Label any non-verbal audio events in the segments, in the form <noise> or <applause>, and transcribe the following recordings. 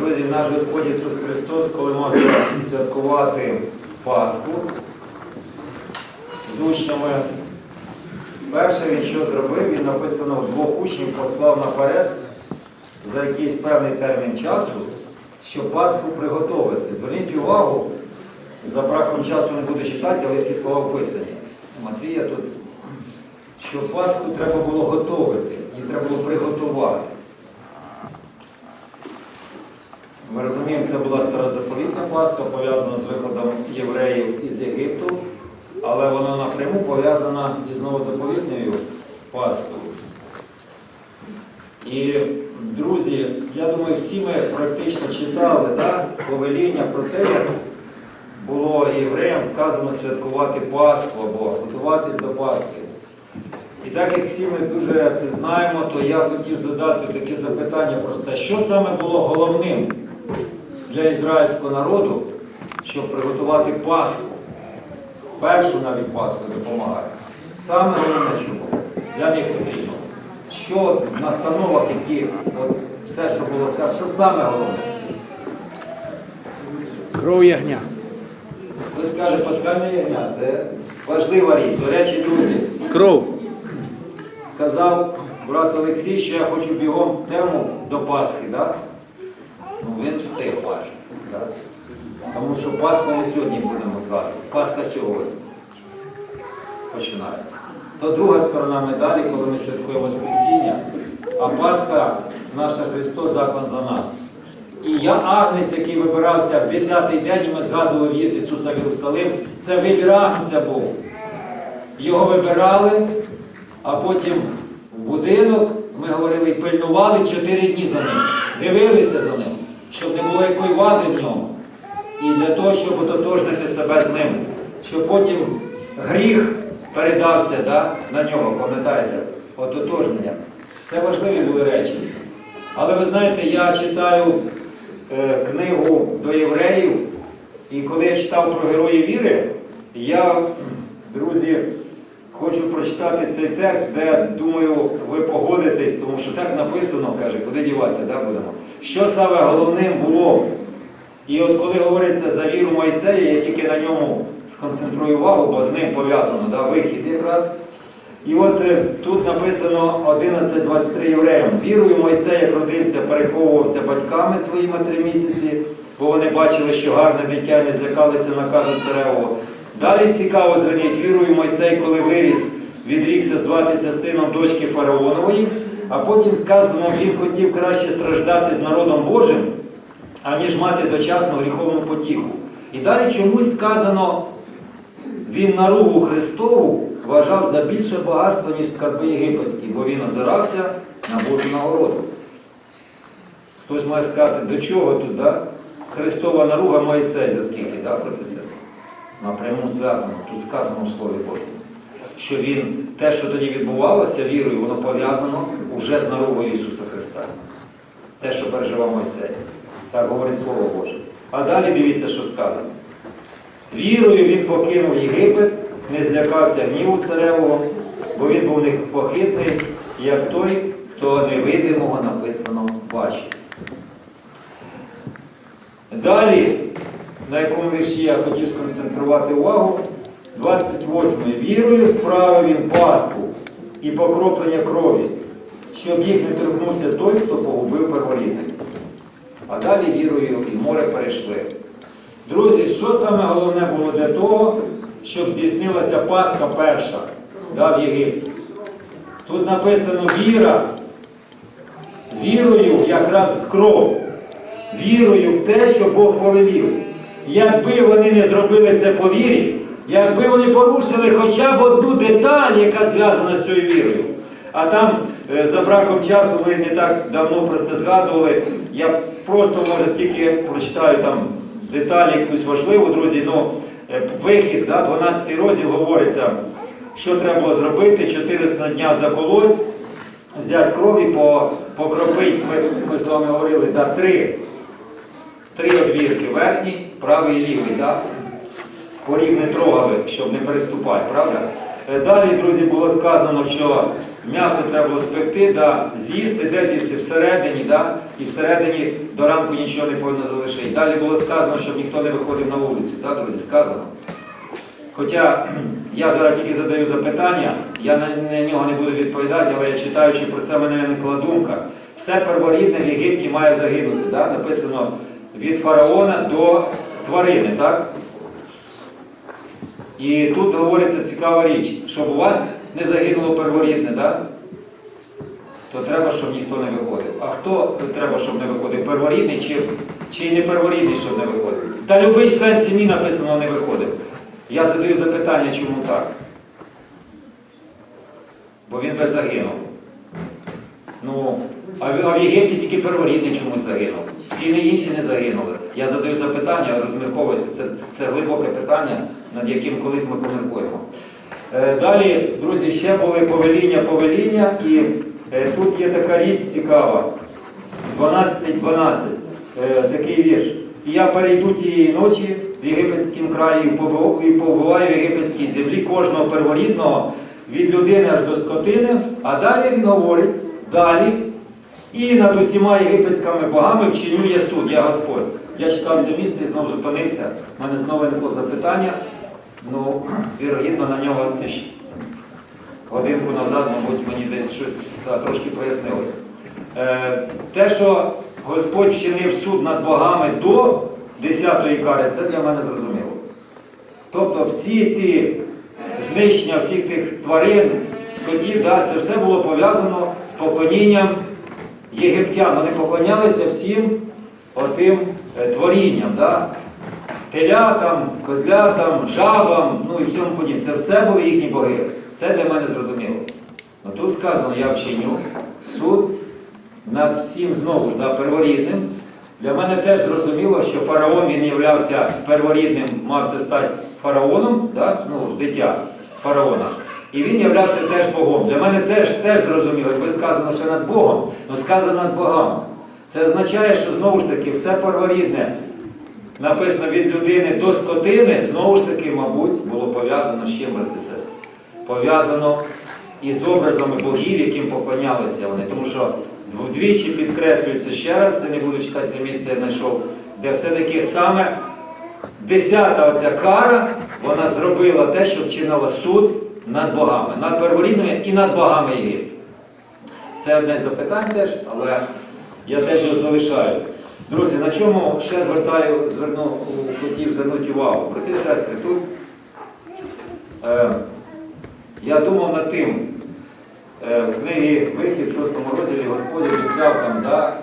Друзі, наш Господь Ісус Христос, коли мав святкувати Пасху з учнями, перше він що зробив, він написано двох учнів послав наперед за якийсь певний термін часу, щоб Пасху приготувати. Зверніть увагу, за браком часу не буду читати, але ці слова вписані. Матвія тут, що Пасху треба було готувати, її треба було приготувати. Ми розуміємо, це була старозаповітна Пасха, пов'язана з виходом євреїв із Єгипту, але вона напряму пов'язана із новозаповітною Пасхою. І, друзі, я думаю, всі ми практично читали да, повеління про те, як було євреям сказано святкувати Пасху або готуватись до Пасхи. І так як всі ми дуже це знаємо, то я хотів задати таке запитання просте, що саме було головним для ізраїльського народу, щоб приготувати Пасху? Першу навіть Пасху допомагає. Саме головне, що для них потрібно. Що от в настановах, які от, все, що було сказано, що саме головне? Кров ягня. Хтось каже, паскальне ягня, це важлива річ. До речі, друзі, Кров. сказав брат Олексій, що я хочу бігом тему до Пасхи, да? Ну він встиг майже. Тому що Пасху ми сьогодні будемо згадувати. Пасха сьогодні починається. То друга сторона медалі, коли ми святкуємо Воскресіння, а Пасха наша Христос заклан за нас. І я агнець, який вибирався в 10-й день, і ми згадували в'їзд Ісуса в Єрусалим, це вибір агнця був. Його вибирали, а потім в будинок, ми говорили, пильнували 4 дні за ним, дивилися за ним, щоб не було якої вади в ньому. І для того, щоб ототожнити себе з ним, щоб потім гріх передався да, на нього, пам'ятаєте, ототожнення. Це важливі були речі. Але ви знаєте, я читаю е, книгу до євреїв, і коли я читав про герої віри, я, друзі, хочу прочитати цей текст, де, думаю, ви погодитесь, тому що так написано, каже, куди діватися, да, будемо. Що саме головним було? І от коли говориться за віру Мойсея, я тільки на ньому сконцентрую увагу, бо з ним пов'язано да, вихід якраз. І от е, тут написано 11.23 євреям. Вірою Мойсей, як родився, переховувався батьками своїми три місяці, бо вони бачили, що гарне дитя не злякалися наказу царевого. Далі цікаво зверніть, вірою Мойсей, коли виріс, відрікся зватися сином дочки фараонової, а потім сказано, він хотів краще страждати з народом Божим, аніж мати дочасну гріховну потіху. І далі чомусь сказано, він наругу Христову вважав за більше багатство, ніж скарби єгипетські, бо він озирався на Божу нагороду. Хтось має сказати, до чого тут, да? Христова наруга Моїсей за скільки, да, брати і сестри? Напряму зв'язано, тут сказано в Слові Божому. Що він, те, що тоді відбувалося вірою, воно пов'язано уже з наругою Ісуса Христа. Те, що переживав Мойсей. Так говорить Слово Боже. А далі дивіться, що сказано. Вірою він покинув Єгипет, не злякався гніву царевого, бо він був непохитний, як той, хто невидимого написано бачить. Далі, на якому вірші я хотів сконцентрувати увагу, 28 Вірою справив він Пасху і покроплення крові, щоб їх не торкнувся той, хто погубив перворідних. А далі вірою і море перейшли. Друзі, що саме головне було для того, щоб здійснилася Пасха перша да, в Єгипті? Тут написано віра, вірою якраз в кров, вірою в те, що Бог повелів. Якби вони не зробили це по вірі, якби вони порушили хоча б одну деталь, яка зв'язана з цією вірою. А там е, за браком часу ви не так давно про це згадували. Я просто, може, тільки прочитаю там деталі якусь важливу, друзі. Ну, е, вихід, да, 12 розділ говориться, що треба зробити, 400 дня заколоть, взяти крові, по, покропити, ми, ми з вами говорили, да, три, три одвірки, верхній, правий і лівий. Да? Поріг не трогали, щоб не переступати, правда? Е, Далі, друзі, було сказано, що м'ясо треба було спекти, да, з'їсти, де з'їсти? Всередині, да, і всередині до ранку нічого не повинно залишити. Далі було сказано, щоб ніхто не виходив на вулицю. Так, друзі, сказано. Хоча <clears throat> я зараз тільки задаю запитання, я на, на нього не буду відповідати, але я читаючи про це, в мене виникла думка. Все перворідне в Єгипті має загинути. Да? Написано від фараона до тварини, так? І тут говориться цікава річ, щоб у вас не загинуло перворідне, да? то треба, щоб ніхто не виходив. А хто треба, щоб не виходив? Перворідний чи, чи не перворідний, щоб не виходив? Та любий член сім'ї написано не виходив. Я задаю запитання, чому так? Бо він би загинув. Ну, а в, Єгипті тільки перворідний чомусь загинув. Всі не інші не загинули. Я задаю запитання, розмірковуйте. Це, це глибоке питання, над яким колись ми поміркуємо. Е, Далі, друзі, ще були повеління, повеління, і е, тут є така річ цікава. 12.12, е, такий вірш. І я перейду тієї ночі в єгипетському краї і побуваю в єгипетській землі кожного перворідного від людини аж до скотини. А далі він говорить, далі. І над усіма єгипетськими богами вчиню я суд, я Господь. Я читав це місце і знову зупинився. У мене знову виникло запитання. Ну, вірогідно, на нього годинку назад, мабуть, мені десь щось та, трошки пояснилося. Е, те, що Господь вчинив суд над богами до 10-ї кари, це для мене зрозуміло. Тобто всі ті знищення всіх тих тварин, скотів, да, це все було пов'язано з поклонінням єгиптян. Вони поклонялися всім отим е, творінням. Да? Телятам, козлятам, жабам, ну і всьому подібне. Це все були їхні боги. Це для мене зрозуміло. Ну тут сказано, я вчиню суд над всім знову ж да, перворідним. Для мене теж зрозуміло, що фараон він являвся перворідним, мався стати фараоном, да? ну, дитя фараона. І він являвся теж Богом. Для мене це ж теж зрозуміло, якби сказано, що над Богом, але сказано над богами. Це означає, що знову ж таки все перворідне написано від людини до скотини, знову ж таки, мабуть, було пов'язано з чим, брати сестри? Пов'язано із образами богів, яким поклонялися вони. Тому що вдвічі підкреслюється ще раз, я не буду читати це місце, я знайшов, де все-таки саме десята оця кара, вона зробила те, що вчинила суд над богами, над перворідними і над богами Єгипту. Це одне з запитань теж, але я теж його залишаю. Друзі, на чому ще звертаю, зверну, хотів звернути увагу. Брати сестри, тут е, я думав над тим, е, в книгі Вихід, в 6 розділі Господь обіцяв там, да,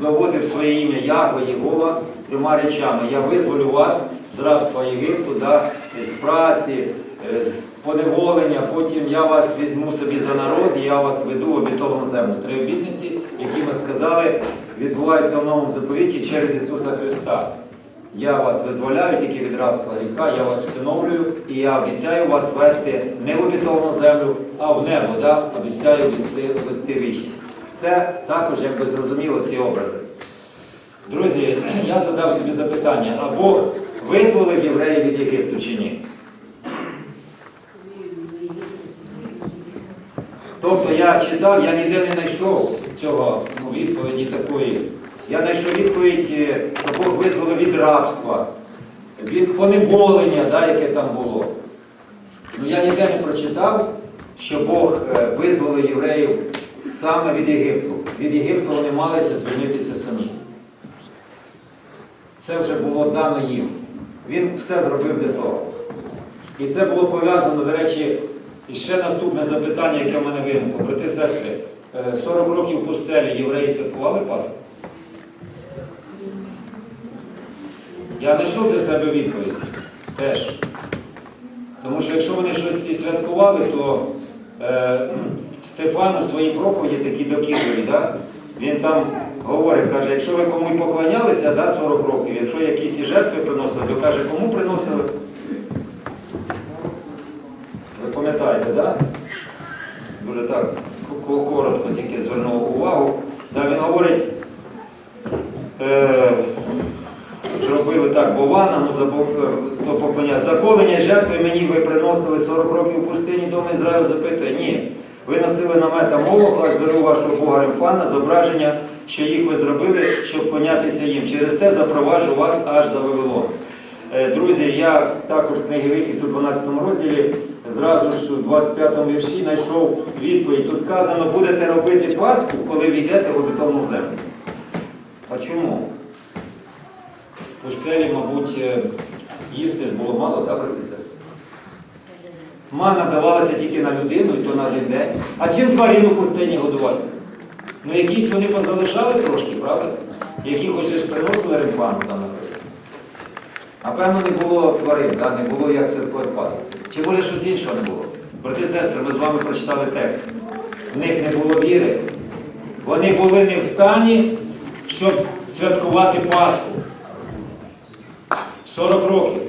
доводив своє ім'я Ягва, Єгова трьома речами. Я визволю вас з рабства Єгипту, да, з праці, е, з поневолення, потім я вас візьму собі за народ і я вас веду в обітовану землю. Три обітниці, які ми сказали, відбуваються в новому заповіті через Ісуса Христа. Я вас визволяю тільки від рабства гріха, я вас всиновлюю, і я обіцяю вас вести не в обітовану землю, а в небо. Да? Обіцяю вести, вести вічність. Це також якби зрозуміло ці образи. Друзі, <clears throat> я задав собі запитання, а Бог визволив євреїв від Єгипту чи ні? Тобто я читав, я ніде не знайшов цього ну, відповіді такої. Я знайшов відповідь, е, що Бог визволив від рабства, від поневолення, да, яке там було. Ну я ніде не прочитав, що Бог е, визволив євреїв саме від Єгипту. Від Єгипту вони малися звільнитися самі. Це вже було дано їм. Він все зробив для того. І це було пов'язано, до речі, і ще наступне запитання, яке в мене виникло. Брати сестри, е, 40 років в пустелі євреї святкували Пасху? Я знайшов для себе відповідь теж. Тому що якщо вони щось святкували, то е, <clears throat> Стефан у своїй проповіді такі докірливі, да? він там говорить, каже, якщо ви комусь поклонялися да, 40 років, якщо якісь жертви приносили, то каже, кому приносили? Пам'ятаєте? Да? Дуже так ко- ко- коротко тільки звернув увагу. Да, він говорить, е, зробили так, Бована, ну, за Бог- е, то поклоня. Заколення жертви мені ви приносили 40 років в пустині, дом Ізраїль запитує, ні. Ви носили намета Молоха, зору вашого Бога Ремфана, зображення, що їх ви зробили, щоб клонятися їм. Через те запроваджу вас аж за Вавилон. Е, Друзі, я також в книги Вихід у 12 розділі, зразу ж у 25 вірші знайшов відповідь. Тут сказано, будете робити Пасху, коли війдете в обетовану землю. А чому? Пустелі, мабуть, е, їсти ж було мало, да, брати сестри? Мана давалася тільки на людину, і то на один день. А чим тварину пустині годувати? Ну, якісь вони позалишали трошки, правда? Які хоч приносили ремфану там написано. А певно не було тварин, да? не було як святкувати Пасху. Чи може щось іншого не було? Брати сестри, ми з вами прочитали текст. В них не було віри. Вони були не в стані, щоб святкувати Пасху. 40 років.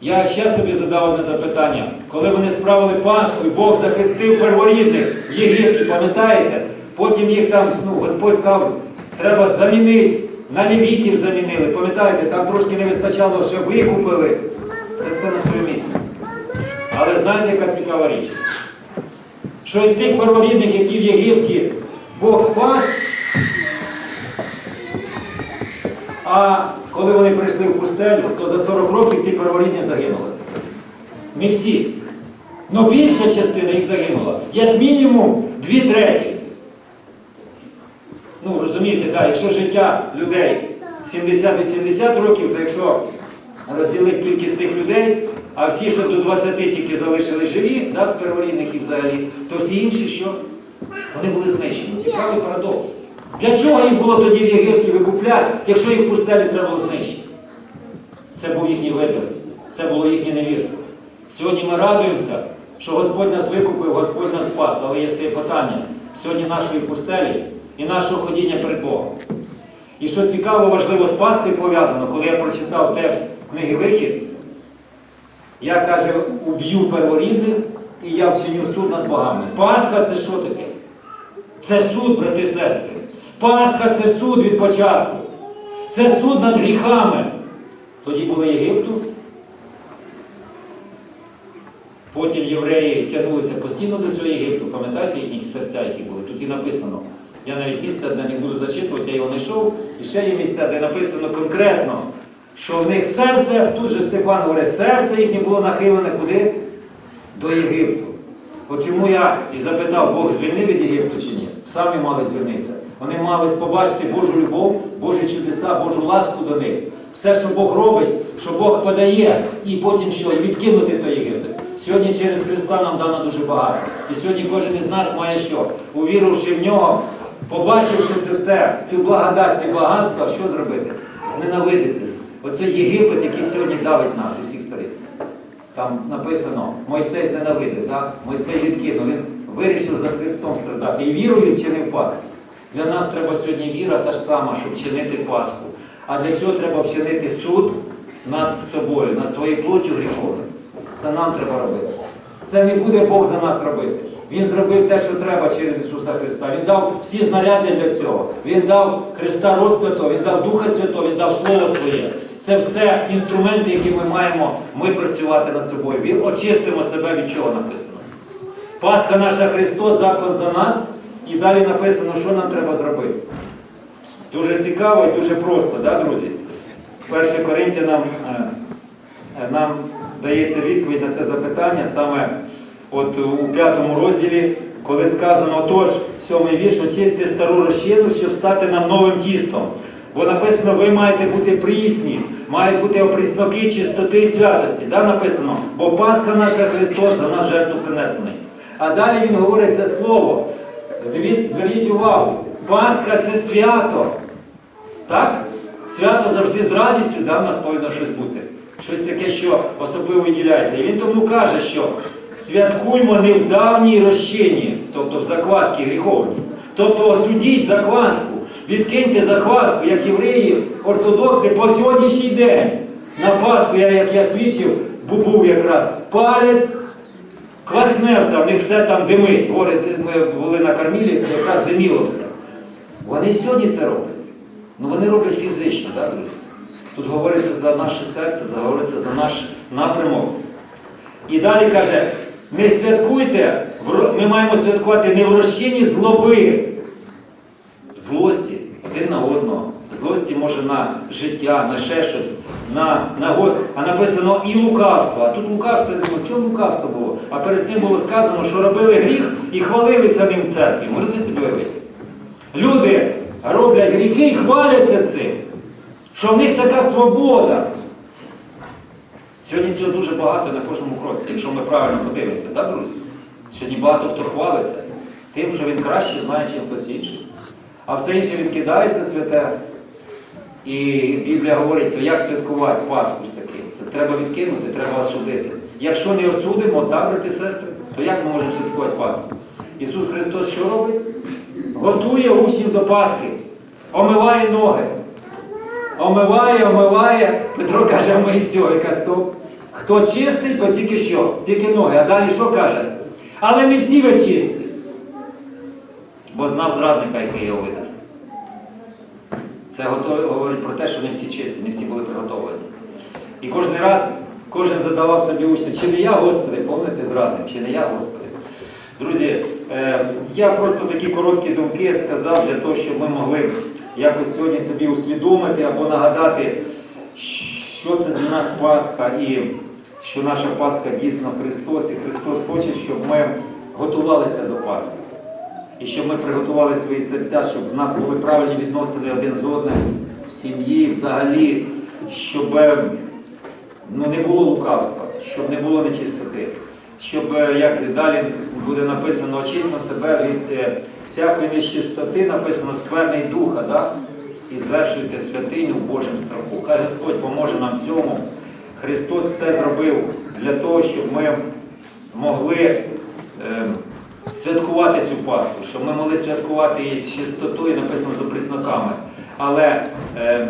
Я ще собі задав одне запитання. Коли вони справили Пасху, і Бог захистив перворідних Єгипті, пам'ятаєте? Потім їх там, ну, Господь сказав, треба замінити. На лівітів замінили. Пам'ятаєте, там трошки не вистачало, ще викупили. Це все на своє місце. Але знаєте, яка цікава річ? Що із тих перворідних, які в Єгипті Бог спас, а коли вони прийшли в пустелю, то за 40 років ті перворідні загинули. Не всі. Но більша частина їх загинула. Як мінімум дві треті. Ну, розумієте, да, якщо життя людей 70-80 років, то якщо розділити кількість тих людей, а всі, що до 20 тільки залишили живі, да, з перворідних і взагалі, то всі інші що? Вони були знищені. Цікавий парадокс. Для чого їх було тоді в Єгипті викупляти, якщо їх пустелі треба було знищити? Це був їхній вибір, це було їхнє невірство. Сьогодні ми радуємося, що Господь нас викупив, Господь нас спас, але є стоє питання сьогодні нашої пустелі і нашого ходіння перед Богом. І що цікаво, важливо з Пасхою пов'язано, коли я прочитав текст книги Вихід, я каже, уб'ю перворідних і я вчиню суд над богами. Пасха це що таке? Це суд, брати і сестри. Пасха це суд від початку. Це суд над гріхами. Тоді були Єгипту. Потім євреї тягнулися постійно до цього Єгипту. Пам'ятаєте їхні серця, які були? Тут і написано. Я навіть місце одне не буду зачитувати, я його знайшов. І ще є місця, де написано конкретно, що в них серце, тут же Стефан говорить, серце їхнє було нахилене куди? До Єгипту. От чому я і запитав, Бог звільнив від Єгипту чи ні? Самі мали звільнитися. Вони мали побачити Божу любов, Божі чудеса, Божу ласку до них. Все, що Бог робить, що Бог подає, і потім що? Відкинути той Єгипет. Сьогодні через Христа нам дано дуже багато. І сьогодні кожен із нас має що? Увіривши в нього, побачивши це все, цю благодать, ці багатства, що зробити? Зненавидити. Оцей Єгипет, який сьогодні давить нас усіх сторін. Там написано, Мойсей зненавидив, да? Мойсей відкинув, він вирішив за Христом страдати. І вірою вчинив Пасху. Для нас треба сьогодні віра та ж сама, щоб вчинити Пасху. А для цього треба вчинити суд над собою, над своєю плоттю гріховною. Це нам треба робити. Це не буде Бог за нас робити. Він зробив те, що треба через Ісуса Христа. Він дав всі знаряди для цього. Він дав Христа розпитого, Він дав Духа Святого, Він дав Слово Своє. Це все інструменти, які ми маємо ми працювати над собою. Він очистимо себе від чого написано. Пасха наша Христос, заклад за нас. І далі написано, що нам треба зробити. Дуже цікаво і дуже просто, да, друзі? Перше Коринтянам е, е, нам дається відповідь на це запитання саме от у п'ятому розділі, коли сказано, отож, сьомий вірш, очисти стару розчину, щоб стати нам новим тістом. Бо написано, ви маєте бути прісні, мають бути опрісноки чистоти і святості. Да, написано, бо Пасха наша Христос за нас жертву принесений. А далі він говорить це слово. Дивіться, зверніть увагу, Пасха це свято. Так? Свято завжди з радістю, да, в нас повинно щось бути. Щось таке, що особливо виділяється. І він тому каже, що святкуймо не в давній розчині, тобто в закваски гріховній. Тобто осудіть закваску, відкиньте закваску, як євреї, ортодокси по сьогоднішній день. На Пасху, я, як я свідчив, бу- був якраз палять, квасне все, в них все там димить. Говорить, ми були на кармілі, якраз диміло все. Вони сьогодні це роблять. Ну вони роблять фізично, так, друзі? Тут говориться за наше серце, говориться за наш напрямок. І далі каже, не святкуйте ми маємо святкувати не в розчині злоби, злості один на одного. Злості може на життя, на ще щось, на, на а написано і лукавство. А тут лукавство, я думаю, чому лукавство було? А перед цим було сказано, що робили гріх і хвалилися ним церкві. Можете собі уявити? Люди роблять гріхи і хваляться цим, що в них така свобода. Сьогодні цього дуже багато на кожному кроці, якщо ми правильно подивимося, так, друзі? Сьогодні багато хто хвалиться тим, що він краще знає, ніж хтось інший. А все інше відкидається святе. І Біблія говорить, то як святкувати Пасху з таким? То треба відкинути, треба осудити. Якщо не осудимо, так, брати сестри, то як ми можемо святкувати Пасху? Ісус Христос що робить? Готує учнів до Пасхи, омиває ноги. Омиває, омиває. Петро каже, омий все, яка стоп. Хто чистий, то тільки що? Тільки ноги. А далі що каже? Але не всі ви чисті. Бо знав зрадника, який його видасть. Це говорить про те, що не всі чисті, не всі були приготовлені. І кожен раз кожен задавав собі усе, чи не я, Господи, помните зрадник, чи не я, Господи. Друзі, е, я просто такі короткі думки сказав для того, щоб ми могли якось сьогодні собі усвідомити або нагадати, що це для нас Пасха і що наша Пасха дійсно Христос, і Христос хоче, щоб ми готувалися до Пасхи. І щоб ми приготували свої серця, щоб в нас були правильні відносини один з одним в сім'ї, взагалі, щоб ну, не було лукавства, щоб не було нечистоти, щоб, як далі буде написано, очисно себе від е, всякої нечистоти, написано скверний духа, да? і звершуйте святиню в Божим страху. Хай Господь поможе нам в цьому. Христос все зробив для того, щоб ми могли е, святкувати цю Пасху, щоб ми могли святкувати її з чистотою, написано з оприсноками. Але е,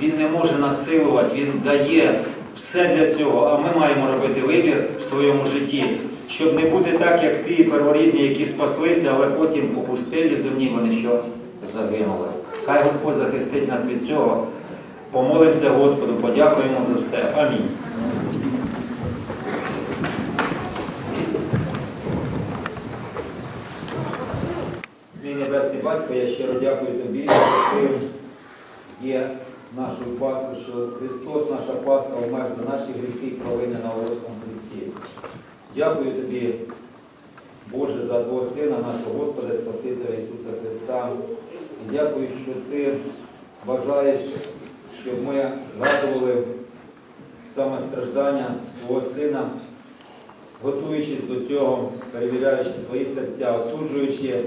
Він не може насилувати, Він дає все для цього, а ми маємо робити вибір в своєму житті, щоб не бути так, як ті перворідні, які спаслися, але потім у пустелі земні вони що загинули. Хай Господь захистить нас від цього. Помолимося Господу, подякуємо за все. Амінь. Мій Небесний Батько, я щиро дякую тобі, що ти є нашою Пасхою, що Христос, наша Пасха, умер за наші гріхи і провини на Волоському Христі. Дякую тобі, Боже, за Твого Сина, нашого Господа, Спасителя Ісуса Христа. І дякую, що ти бажаєш, щоб ми згадували саме страждання Твого Сина, готуючись до цього, перевіряючи свої серця, осуджуючи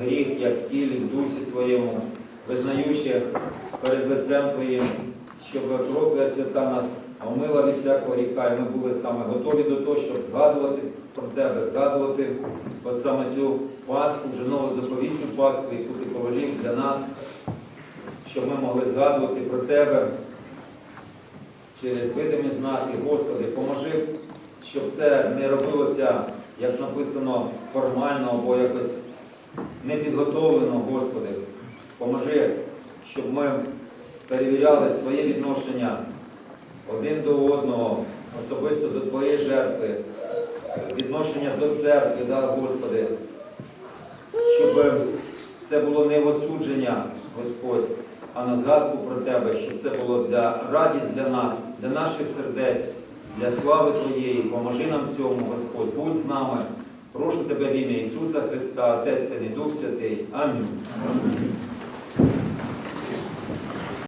гріх як в тілі, в дусі своєму, визнаючи перед лицем Твоїм, щоб кров свята нас омила від всякого гріха, і ми були саме готові до того, щоб згадувати про Тебе, згадувати от саме цю Пасху, вже нову заповітну Пасху, яку ти повелів для нас, щоб ми могли згадувати про Тебе через видимі знаки. Господи, поможи, щоб це не робилося, як написано, формально або якось непідготовлено, Господи. Поможи, щоб ми перевіряли своє відношення один до одного, особисто до Твоєї жертви, відношення до церкви, да, Господи, щоб це було не осудження, Господь, а на згадку про Тебе, щоб це було для радість для нас, для наших сердець, для слави Твоєї. Поможи нам цьому, Господь, будь з нами. Прошу Тебе в ім'я Ісуса Христа, Отець Син і Дух Святий. Амінь.